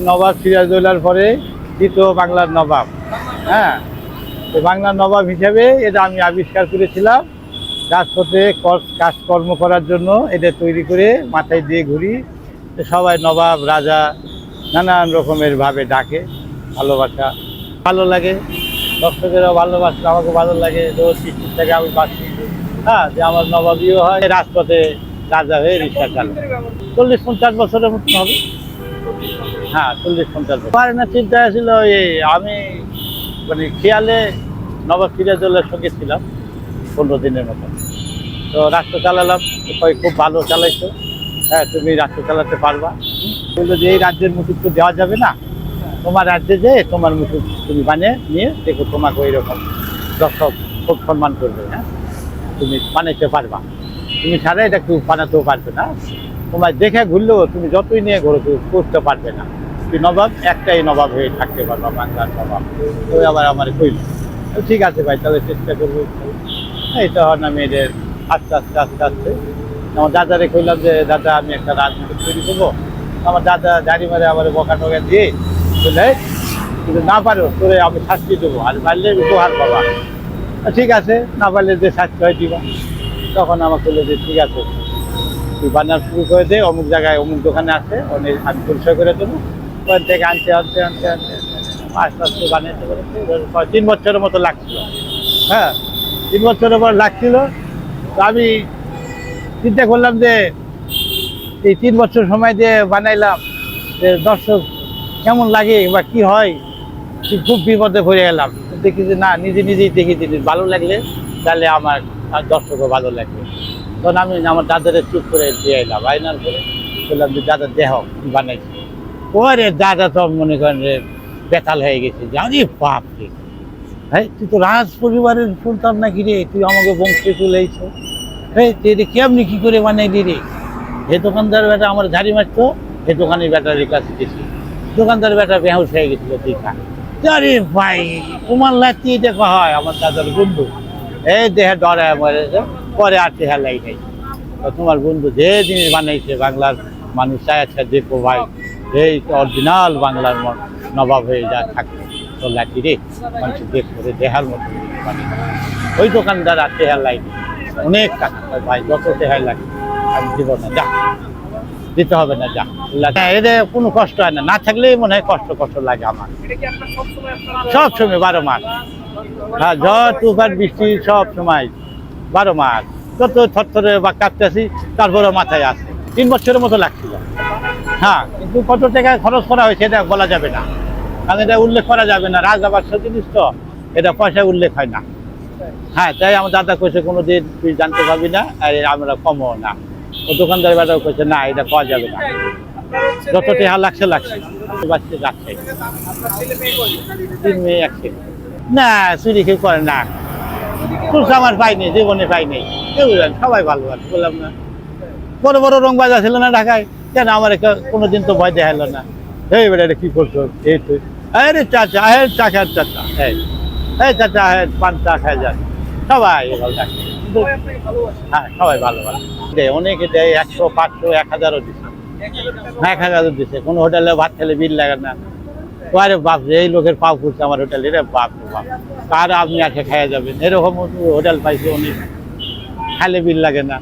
নবাব সিরাজউল্লার পরে দ্বিতীয় বাংলার নবাব। হ্যাঁ? তো বাংলার নবাব হিসেবে এটা আমি আবিষ্কার করেছিলাম। রাজপথে কর- কাজকর্ম করার জন্য এটা তৈরি করে মাথায় দিয়ে ঘুরি সবাই নবাব, রাজা নানান রকমের ভাবে ডাকে, ভালোবাসা। ভালো লাগে। দর্শকেরাও ভালোবাসলে আমাকে ভালো লাগে। রোজ সৃষ্টির থেকে আমি বাঁচি। হ্যাঁ যে আমার নবাবিও হয়, রাজপথে রাজা হয়ে রিক্সা চালায়। চল্লিশ, পঞ্চাশ বছরের মতন হবে। হ্যাঁ চল্লিশ পঞ্চাশ চিন্তা ছিল এই আমি মানে খেয়ালে নবাব সিরাজউল্লার সঙ্গে ছিলাম, পনেরো দিনের মতো। তো রাস্তা চালালাম তো খুব ভালো চালাইছো। হ্যাঁ তুমি রাস্তা চালাতে পারবা। বলল যে, এই রাজ্যের মুকুট তো দেওয়া যাবে না। তোমার রাজ্যে যে, তোমার মুকুট তুমি বানিয়ে নিয়ে দেখো, তোমাকে ওই রকম দর্শক খুব সম্মান করবে হ্যাঁ? তুমি বানাইতে পারবা। তুমি ছাড়া এটা কেউ বানাতেও পারবে না। তোমার দেখে ঘুরলেও তুমি যতই নিয়ে ঘুরো করতে পারবে না। নবাব, একটাই নবাব হয়ে থাকতে পারবা, বাংলার নবাব। তো আবার আমার কইল ঠিক আছে ভাই, তাহলে চেষ্টা করব এই তখন আমি এদের আস্তে আস্তে আস্তে আস্তে। আমার দাদারে কইলাম যে, দাদা, আমি একটা রাজনীতি তৈরি করব। আমার দাদা গাড়ি মারে আমার বকা টকা দিয়ে বলে কিন্তু না পারো, তোরে আমি শাস্তি দেবো, আর পারলে উপহার পাবা। ঠিক আছে, না পারলে যে শাস্তি হয় দিবা। তখন আমাকে বলল যে, ঠিক আছে, তুই বানার শুরু করে দে, অমুক জায়গায় অমুক দোকানে আছে, অনেক আমি পরিচয় করে দেবো। ওখান থেকে আনতে আনতে আনতে আনতে আস্তে আস্তে বানাইতে তিন বছরের মতো লাগছিল। হ্যাঁ তিন বছরের পর লাগছিল। তো আমি চিন্তা করলাম যে এই তিন বছর সময় দিয়ে বানাইলাম যে দর্শক কেমন লাগে বা কি হয় খুব বিপদে পড়ে গেলাম। দেখি যে না, নিজে নিজেই দেখি জিনিস ভালো লাগলে তাহলে আমার দর্শকও ভালো লাগবে। তখন আমি আমার দাদারে চুপ করে দিয়ে এলাম আইনার করে বললাম যে, দাদা দেহ বানাইছি? ওরে দাদা তো মনে করেন যে বেতাল হয়ে গেছে। জানি বাপ রে হ্যাঁ তুই তো রাজ পরিবারের সুলতান নাকি রে? তুই আমাকে বংশে চলে এসো হ্যাঁ তুই এটা কেমনি কি করে বানাইলি রে? হে দোকানদার বেটা আমার ঝাড়ি মারতো হে দোকানের বেটার কাছে গেছি। দোকানদার বেটা বেহুশ হয়ে গেছিল দেখা আরে ভাই, তোমার লাতি দেখা হয়, আমার দাদার বন্ধু। এই দেহে ডরে মরেছে পরে আর চেহারা লাই তোমার বন্ধু যে জিনিস বানাইছে বাংলার মানুষ, চায় আচ্ছা দেখো ভাই। এই অরিজিনাল বাংলার নবাব হয়ে যা থাকতো তো লাঠি রে মানুষ দেখ করে দেহার মতো। বানিয়েছে। ওই দোকানদার আর লাই নেই। অনেক টাকা। ভাই যত চেহারা লাগে আমি দিব না যা। দিতে হবে না যা। হ্যাঁ এদের কোনো কষ্ট হয় না। না থাকলেই মনে হয় কষ্ট কষ্ট লাগে আমার। সব সময় বারো মাস। হ্যাঁ ঝড় তুফান বৃষ্টি সব সময় বারো মাস। যত থরথরে বা কাঁপতেছি তারপরে মাথায় আসে তিন বছরের মতো লাগছিল। হ্যাঁ কিন্তু কত টাকা খরচ করা হয়েছে এটা বলা যাবে না। কারণ এটা উল্লেখ করা যাবে না রাজবাস্য জিনিস তো, এটা পয়সা উল্লেখ হয় না। হ্যাঁ তাই আমার দাদা কইছে কোনো দিন তুই জানতে পারবি না, আর আমরা কমও না। ও দোকানদার বেটাও কইছে, না, এটা পাওয়া যাবে না। যত টাকা লাগছে লাগছে। বাচ্চা রাখছে তিন মেয়ে, এক না, চুরি কেউ করে না। খুব আমার পাইনি জীবনে পাইনি কেউ সবাই ভালো ভালো বললাম না। বড় বড় রং বাজা ছিল না ঢাকায়। কেন আমার কোনোদিন তো ভয় দেখাল না? এই বেটা এটা কি করছ? এই তো। আরে চাচা হ্যাঁ চাচা চাচা হ্যাঁ এই চাচা হ্যাঁ পান চা খাই যান। সবাই ভালো থাকে হ্যাঁ সবাই ভালো ভালো। দেয় অনেকে দেয় একশো, পাঁচশো, এক হাজারও দিচ্ছে এক হাজারও দিচ্ছে কোনো হোটেলে ভাত খেলে বিল লাগে না। তো আরে বাপ এই লোকের পাও ফুটছে আমার হোটেলে। রে বাপ বাপ। কার আপনি এসে খাইয়া যাবেন? এরকম হোটেল পাইছে অনেক। খাইলে বিল লাগে না।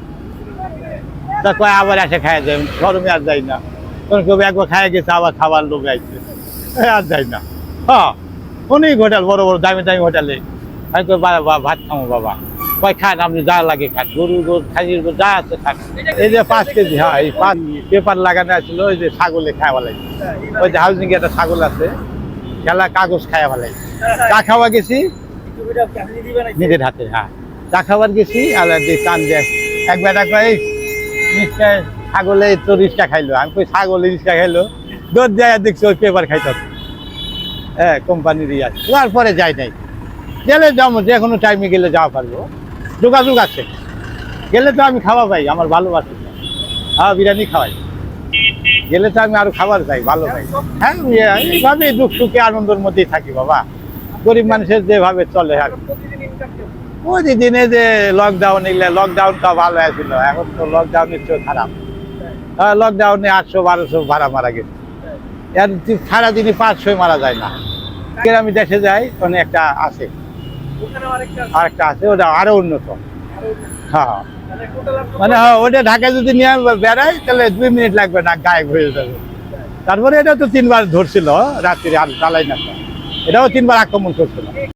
তা কয়, আবার এসে খাইয়া যাবেন গরমে আর যাই না। তখন কেউ একবার খাইয়া গেছে, আবার খাবার লোক আইছে। আর যাই না। হ্যাঁ অনেক হোটেল, বড় বড়, দামি দামি হোটেলে। আমি কই, বাবা ভাত খাব বাবা। কয়, খান, আপনি যা লাগে খান গরু গরু খাসির যা আছে খান। এই যে পাঁচ কেজি হ্যাঁ এই পাঁচ পেপার লাগানো আছিল, ওই যে ছাগলে খাওয়া ভালো ওই যে হাউজিং একটা ছাগল আছে, খেলা কাগজ খাওয়া ভালো চা খাওয়া গেছি, নিজের হাতে হ্যাঁ। চা খাবার গেছি, আর কান দেয় একবার একবার, এই রিক্সা ছাগলে তো রিক্সা খাইলো। আমি কই ছাগলে রিক্সা খাইলো? দৌড় যায় দেখছি পেপার খাইতে। হ্যাঁ কোম্পানির ইয়ে আছে। তারপরে যাই নাই। গেলে যাব, যে কোনো টাইমে গেলে যাওয়া পারব। যোগাযোগ আছে। গেলে তো আমি খাওয়া পাই, আমার ভালোবাসি। হ্যাঁ বিরিয়ানি খাওয়াই। গেলে তো আমি আরও খাবার পাই ভালো পাই হ্যাঁ এই- এইভাবে দুঃখ সুখে আনন্দের মধ্যেই থাকি বাবা। গরিব মানুষের যেভাবে চলে আর কি। প্রতিদিনে যে লকডাউন এগুলো লকডাউনটা ভালো হয়েছিল এখন তো লকডাউনের চেয়ে খারাপ। লকডাউনে আটশো বারোশো ভাড়া মারা গেছে। এর সারাদিনই পাঁচশো মারা যায় না। আমি দেশে যাই ওখানে একটা আছে। আরেকটা আছে। ওটা আরও উন্নত। হ্যাঁ। মানে মানে হ্যাঁ ওটা ঢাকায় যদি নিয়ে বেড়াই তাহলে দুই মিনিট লাগবে না গায়েব হয়ে যাবে। তারপরে এটা তো তিনবার ধরছিল রাত্রি আর জ্বালাই না। এটাও তিনবার আক্রমণ করছিল।